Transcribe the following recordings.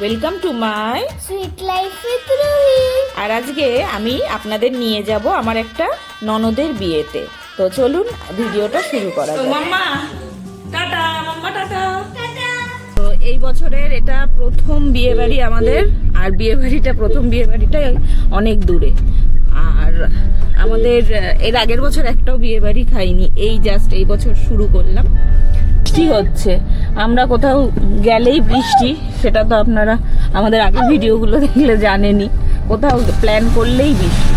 Welcome to my sweet life with Ruhi আর আজকে আমি আপনাদের নিয়ে যাব আমার একটা ননদের বিয়েতে। তো চলুন ভিডিওটা শুরু করা যাক। মাম্মা টাটা মাম্মা টাটা। তো এই বছরের এটা প্রথম বিয়ে বাড়ি আমাদের আর বিয়ে বাড়িটা প্রথম বিয়ে বাড়িটা অনেক দূরে। আর আমাদের এর আগের বছর একটাও বিয়ে বাড়ি খাইনি, এই জাস্ট এই বছর শুরু করলাম। বৃষ্টি হচ্ছে? আমরা কোথাও গেলেই বৃষ্টি, সেটা তো আপনারা আমাদের আগের ভিডিওগুলো দেখলে জানেনি কোথাও প্ল্যান করলেই বৃষ্টি।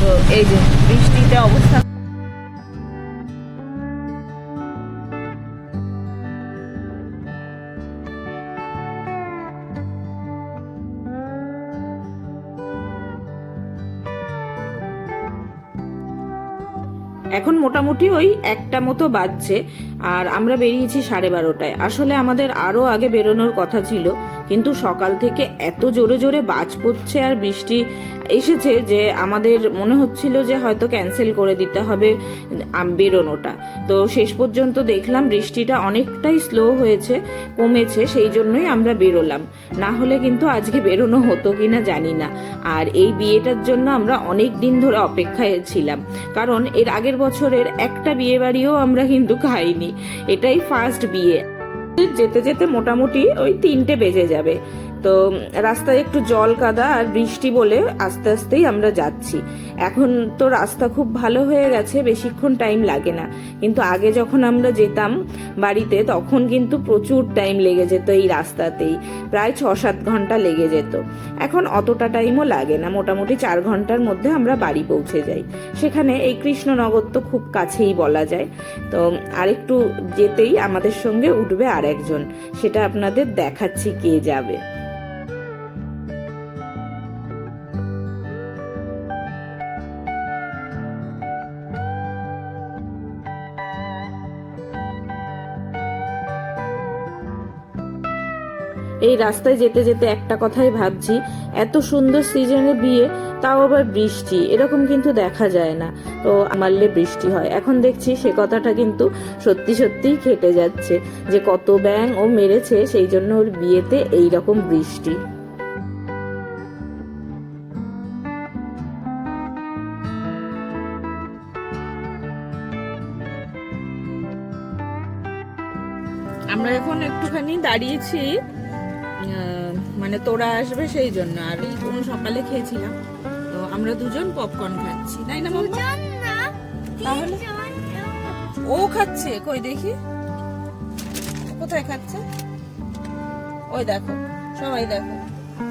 তো এই যে বৃষ্টিতে অবস্থা এখন মোটামুটি ওই একটা মতো বাজছে। আর আমরা বেরিয়েছি সাড়ে বারোটায়। আসলে আমাদের আরও আগে বেরোনোর কথা ছিল, কিন্তু সকাল থেকে এত জোরে জোরে বাজ পড়ছে আর বৃষ্টি এসেছে যে আমাদের মনে হচ্ছিল যে হয়তো ক্যান্সেল করে দিতে হবে বেরোনোটা। তো শেষ পর্যন্ত দেখলাম বৃষ্টিটা অনেকটাই স্লো হয়েছে, কমেছে, সেই জন্যই আমরা বেরোলাম। না হলে কিন্তু আজকে বেরোনো হতো কি না জানি না। আর এই বিয়েটার জন্য আমরা অনেক দিন ধরে অপেক্ষায় ছিলাম। কারণ এর আগের বছরের একটা বিয়ে বাড়িও আমরা কিন্তু খাইনি। এটাই ফার্স্ট বিয়ে। যেতে যেতে মোটামুটি ওই তিনটে বেজে যাবে। তো রাস্তায় একটু জল কাদা আর বৃষ্টি বলে আস্তে আস্তেই আমরা যাচ্ছি। এখন তো রাস্তা খুব ভালো হয়ে গেছে, বেশিক্ষণ টাইম লাগে না। কিন্তু আগে যখন আমরা যেতাম বাড়িতে, তখন কিন্তু প্রচুর টাইম লেগে যেত এই রাস্তাতেই। প্রায় ছ সাত ঘণ্টা লেগে যেত। এখন অতটা টাইমও লাগে না। মোটামুটি চার ঘণ্টার মধ্যে আমরা বাড়ি পৌঁছে যাই। সেখানে এই কৃষ্ণনগর তো খুব কাছেই বলা যায়। তো আরেকটু যেতেই আমাদের সঙ্গে উঠবে আর একজন সেটা আপনাদের দেখাচ্ছি কে যাবে। এই রাস্তায় যেতে যেতে একটা কথাই ভাবছি, এত সুন্দর সিজনে বিয়ে, তাও আবার বৃষ্টি, এরকম কিন্তু দেখা যায় না। তো মারলে বৃষ্টি হয়। এখন দেখছি সে কথাটা কিন্তু সত্যি সত্যিই খেটে যাচ্ছে, যে কত ব্যাং ও মেরেছে, সেই জন্য ওর বিয়েতে এই রকম বৃষ্টি। আমরা এখন একটুখানি দাঁড়িয়েছি মানে তোরা আসবে সেই জন্য। আর এই কোনো সকালে খেয়েছিলাম। তো আমরা দুজন পপকর্ন খাচ্ছি। তাই না তাহলে? ও খাচ্ছে? কই দেখি? কোথায় খাচ্ছে? ওই দেখো সবাই দেখো।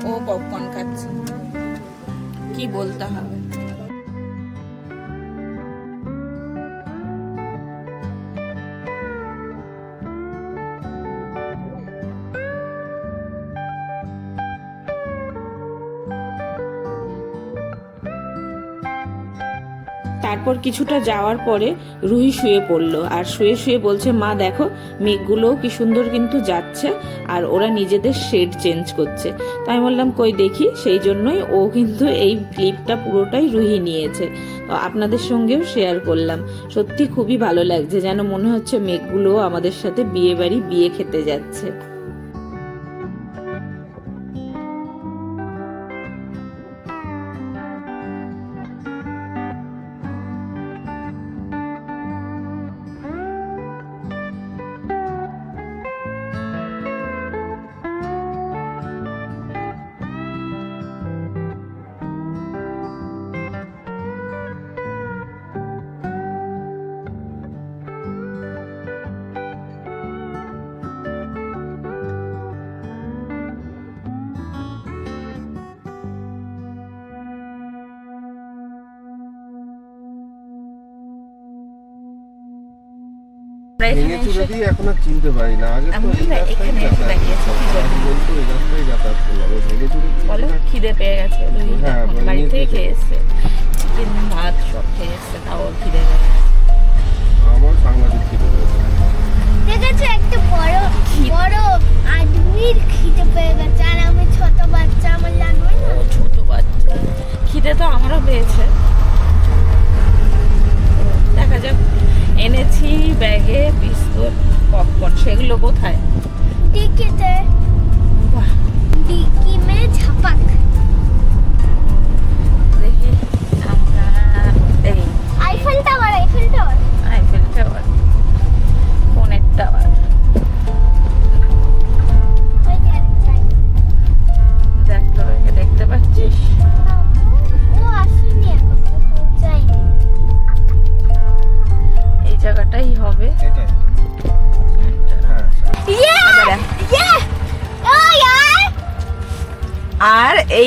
ও পপকর্ন খাচ্ছে। কি বলতে হবে? তারপর কিছুটা যাওয়ার পরে রুহি শুয়ে পড়ল আর শুয়ে শুয়ে বলছে, মা, দেখো, মেঘগুলোও কি সুন্দর কিন্তু যাচ্ছে আর ওরা নিজেদের শেড চেঞ্জ করছে। তাই আমি বললাম, কই দেখি? সেই জন্যই ও কিন্তু এই ক্লিপটা পুরোটাই রুহি নিয়েছে। তো আপনাদের সঙ্গেও শেয়ার করলাম। সত্যি খুবই ভালো লাগছে, যেন মনে হচ্ছে মেঘগুলোও আমাদের সাথে বিয়ে বাড়ি, বিয়ে খেতে যাচ্ছে। এখানে ভেঙে চুরে এসে- দিয়ে এখন আর চিনতে পারি না। আগে তো আমি এই না রাস্তায় এখানে এসে দাঁড়িয়েছি, কি করতাম। জন্য? বলতো এই রাস্তায় যাতায়াত করলাম। ভেঙে চুরে বলো খিদে পেয়ে গেছে। হ্যাঁ, বাড়ি থেকে খেয়ে এসছে চিকেন ভাত সব খেয়ে এসছে তাও খিদে পেয়ে গেছে। আমার সাংঘাতিক খিদে পেয়েছে। দেখেছ একটা বড় বড় আদমির খিদে পেয়ে গেছে। আর আমি ছোট বাচ্চা আমার লাগবে না? ও ছোট বাচ্চা। খিদে তো আমারও পেয়েছে দেখা যাক এনেছি ব্যাগে বিস্কুট পপকর্ন সেগুলো কোথায়? টিকিটে। বাহ। ডিকি মে ঝাপাক। দেখি আমরা এই। আইফেল টাওয়ার আইফেল টাওয়ার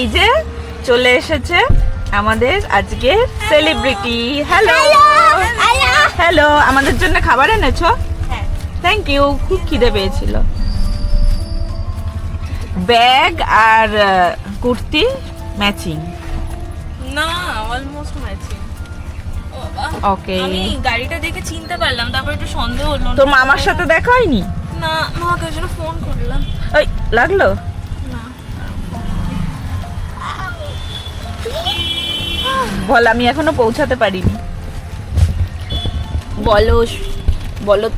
এই যে চলে এসেছে আমাদের আজকে সেলিব্রিটি হ্যালো হ্যালো আমাদের জন্য খাবার এনেছো? থ্যাংক ইউ খুব খিদে পেয়েছিল। ব্যাগ আর কুর্তি ম্যাচিং না অলমোস্ট ম্যাচিং ওকে আমি গাড়িটা দেখে চিনতে পারলাম তারপর একটু সন্দেহ হলো। তোর মামার সাথে দেখা হয়নি? না মাকে ওই জন্য ফোন করলাম। ওই লাগল? বল আমি এখনও পৌঁছাতে পারিনি। বলো বলো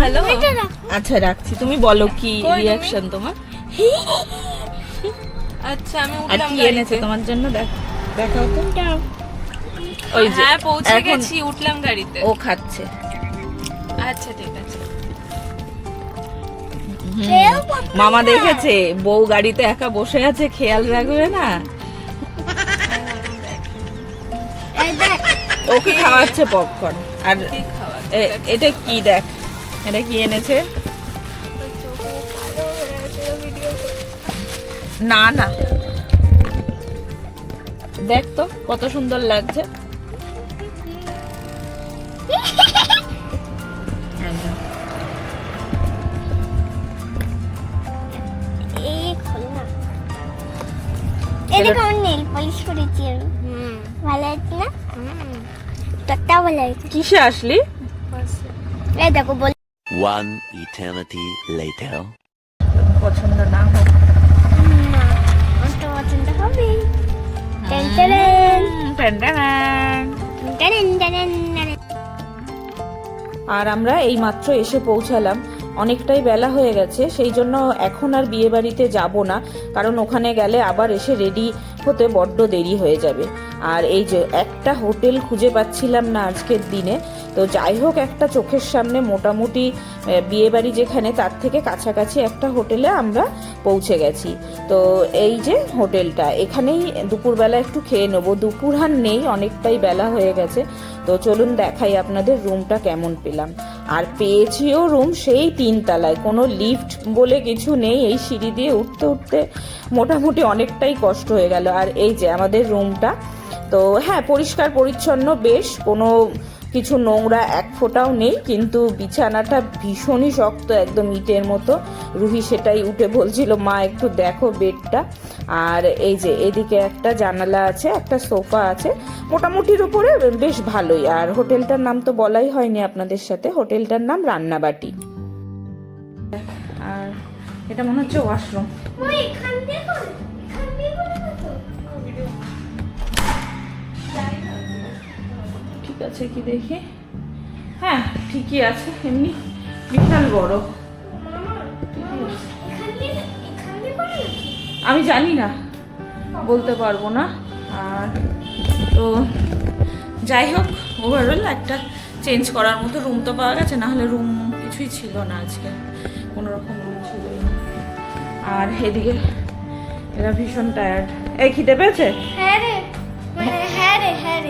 হ্যালো। আচ্ছা রাখছি। তুমি বলো কি রিয়াকশন তোমার? আচ্ছা আমি আর উঠলাম কি এনেছে তোমার জন্য? দেখ দেখাও তো। ওই যে হ্যাঁ পৌঁছে গেছি উঠলাম গাড়িতে। ও খাচ্ছে। আচ্ছা ঠিক আছে। মামা দেখেছে বউ গাড়িতে একা বসে আছে খেয়াল রাখবে না। ওকে খাওয়াচ্ছে পপকর্ন আর এটা কি দেখ? এটা কি এনেছে? না না। দেখ তো কত সুন্দর লাগছে। এই খোলো। না এদিকে আমার নেল পলিশ করেছি আমি। হুম। ভালো হয়েছে না? তোরটাও ভালো হয়েছে কিসে আসলি? এই দেখো বল। One eternity later. পছন্দ না হোক না আমার তো পছন্দ হবে ten ten. Tan tan. Ten. Ten ten আর আমরা এই মাত্র এসে পৌঁছালাম অনেকটাই বেলা হয়ে গেছে, সেই জন্য এখন আর বিয়ে বাড়িতে যাব না, কারণ ওখানে গেলে আবার এসে রেডি হতে বড্ড দেরি হয়ে যাবে। আর এই যে একটা হোটেল খুঁজে পাচ্ছিলাম না আজকের দিনে, তো যাই হোক একটা চোখের সামনে মোটামুটি বিয়ে বাড়ি যেখানে তার থেকে কাছাকাছি একটা হোটেলে আমরা পৌঁছে গেছি। তো এই যে হোটেলটা, এখানেই দুপুরবেলা একটু খেয়ে নেব। দুপুর আর নেই, অনেকটাই বেলা হয়ে গেছে। তো চলুন দেখাই আপনাদের রুমটা কেমন পেলাম। আর পেয়েছিও রুম সেই তিনতলায়। কোনো লিফট বলে কিছু নেই, এই সিঁড়ি দিয়ে উঠতে উঠতে মোটামুটি অনেকটাই কষ্ট হয়ে গেল। আর এই যে আমাদের রুমটা তো হ্যাঁ পরিষ্কার পরিচ্ছন্ন বেশ, কোনো কিছু নোংরা এক ফোঁটাও নেই কিন্তু বিছানাটা ভীষণই শক্ত একদম ইটের মতো। রুহি সেটাই উঠে বলছিল মা একটু দেখো বেডটা। আর এই যে এদিকে একটা জানালা আছে একটা সোফা আছে। মোটামুটির উপরে বেশ ভালোই। আর হোটেলটার নাম তো বলাই হয়নি আপনাদের সাথে। হোটেলটার নাম রান্নাবাটি। আর এটা মনে হচ্ছে ওয়াশরুম। ঠিক আছে কি দেখি? হ্যাঁ ঠিকই আছে, এমনি বিশাল বড়। আমি জানি না, বলতে পারব না। আর তো যাই হোক ওভারঅল একটা চেঞ্জ করার মতো রুম তো পাওয়া গেছে না হলে রুম কিছুই ছিল না আজকে। কোনো রকম রুম ছিল আর এদিকে এরা ভীষণ টায়ার্ড এই খিদে পেয়েছে? হ্যাঁ রে মানে হ্যাঁ রে হ্যাঁ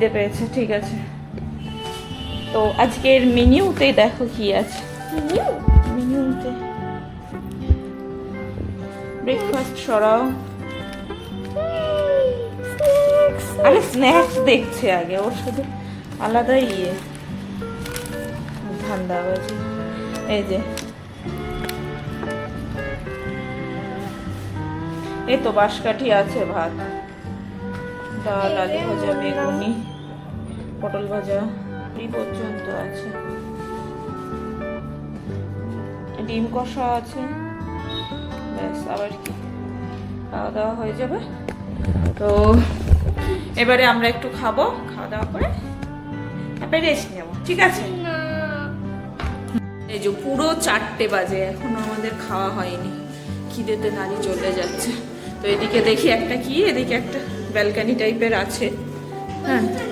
খিদে পেয়েছে ঠিক আছে। তো আজকের মেনিউতেই দেখো কি আছে। মেনিউতে ব্রেকফাস্ট সরাও। আরে স্ন্যাক্স দেখছে আগে ওর সাথে আলাদা ইয়ে। ধান্দাবাজি এই যে। এই তো বাঁশকাঠি আছে ভাত। ডাল আলু ভাজা বেগুনি। পটল ভাজা পর্যন্ত আছে। ডিম কষা আছে। ব্যাস, আবার কি? খাওয়া দাওয়া হয়ে যাবে। তো এবারে আমরা একটু খাব খাওয়া দাওয়া করে তারপরে রেস্ট নেব, ঠিক আছে? এই যে পুরো চারটে বাজে, এখনও আমাদের খাওয়া হয়নি। খিদেতে নারী চলে যাচ্ছে। তো এদিকে দেখি একটা কি, এদিকে একটা ব্যালকানি টাইপের আছে। হ্যাঁ।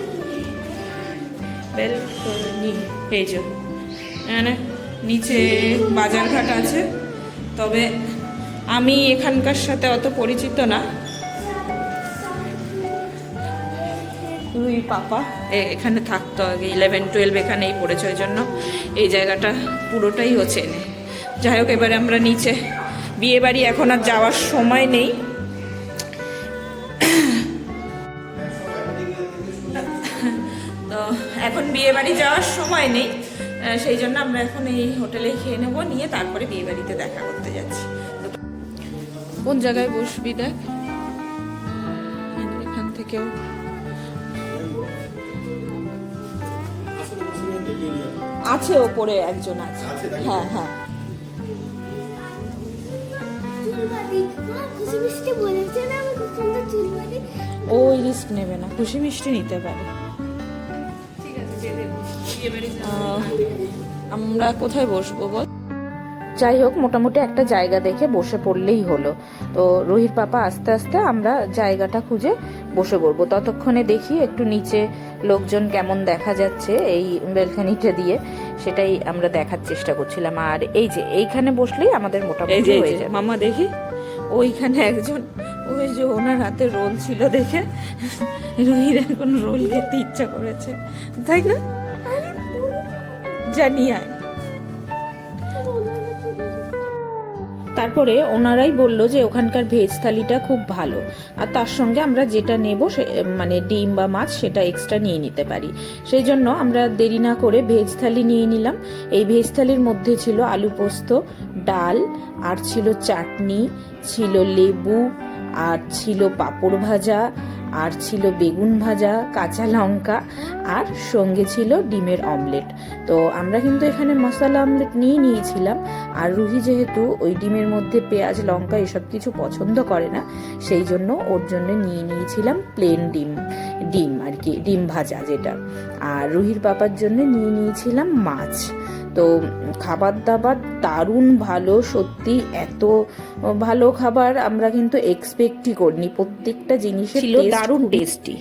ব্যালকনি এই যে, এখানে নিচে বাজারঘাট আছে। তবে আমি এখানকার সাথে অত পরিচিত না। পাপা এখানে থাকতো আগে ইলেভেন টুয়েলভ এখানেই পড়েছে ওই জন্য। এই জায়গাটা পুরোটাই চেনে যাই হোক, এবারে আমরা নিচে বিয়ে বাড়ি এখন আর যাওয়ার সময় নেই। এখন বিয়ে বাড়ি যাওয়ার সময় নেই সেই জন্য আমরা এখন এই হোটেলে খেয়ে নেব নিয়ে তারপরে বিয়ে বাড়িতে দেখা করতে যাচ্ছি। কোন জায়গায় বসবি দেখ? এখান থেকেও। আছে ওপরে একজন আছে। হ্যাঁ হ্যাঁ। ওই রিস্ক নেবে না খুশি মিষ্টি নিতে পারে। আমরা কোথায় বসবো বল? যাই হোক মোটামুটি একটা জায়গা দেখে বসে পড়লেই হলো। তো রোহিত পাপা আস্তে আস্তে আমরা জায়গাটা খুঁজে বসে পড়ব। ততক্ষণে দেখি একটু নিচে লোকজন কেমন দেখা যাচ্ছে এই বেলখানিটা দিয়ে। সেটাই আমরা দেখার চেষ্টা করছিলাম। আর এই যে এইখানে বসলেই আমাদের মোটামুটি হয়ে যায় মামা দেখি? ওইখানে একজন ওই যে ওনার হাতে রোল ছিল দেখে। রোহির এখন রোল খেতে ইচ্ছা করেছে। তাই না? জানি আয় তারপরে ওনারাই বলল যে ওখানকার ভেজ থালিটা খুব ভালো। আর তার সঙ্গে আমরা যেটা নেব সে মানে ডিম বা মাছ সেটা এক্সট্রা নিয়ে নিতে পারি। সেই জন্য আমরা দেরি না করে ভেজ থালি নিয়ে নিলাম। এই ভেজ থালির মধ্যে ছিল আলু পোস্ত, ডাল, আর ছিল চাটনি, ছিল লেবু, আর ছিল পাঁপড় ভাজা আর ছিল বেগুন ভাজা, কাঁচা লঙ্কা আর সঙ্গে ছিল ডিমের অমলেট। তো আমরা কিন্তু এখানে মশলা অমলেট নিয়ে নিয়েছিলাম। আর রুহি যেহেতু ওই ডিমের মধ্যে পেঁয়াজ লঙ্কা এসব কিছু পছন্দ করে না সেই জন্য ওর জন্য নিয়ে নিয়েছিলাম প্লেন ডিম ডিম আর কি ডিম ভাজা যেটা। আর রুহির পাপার জন্য নিয়ে নিয়েছিলাম মাছ। তো খাবার দাবার দারুণ ভালো সত্যি এত ভালো খাবার আমরা কিন্তু এক্সপেক্টই করিনি। প্রত্যেকটা জিনিসের ছিল দারুণ টেস্টি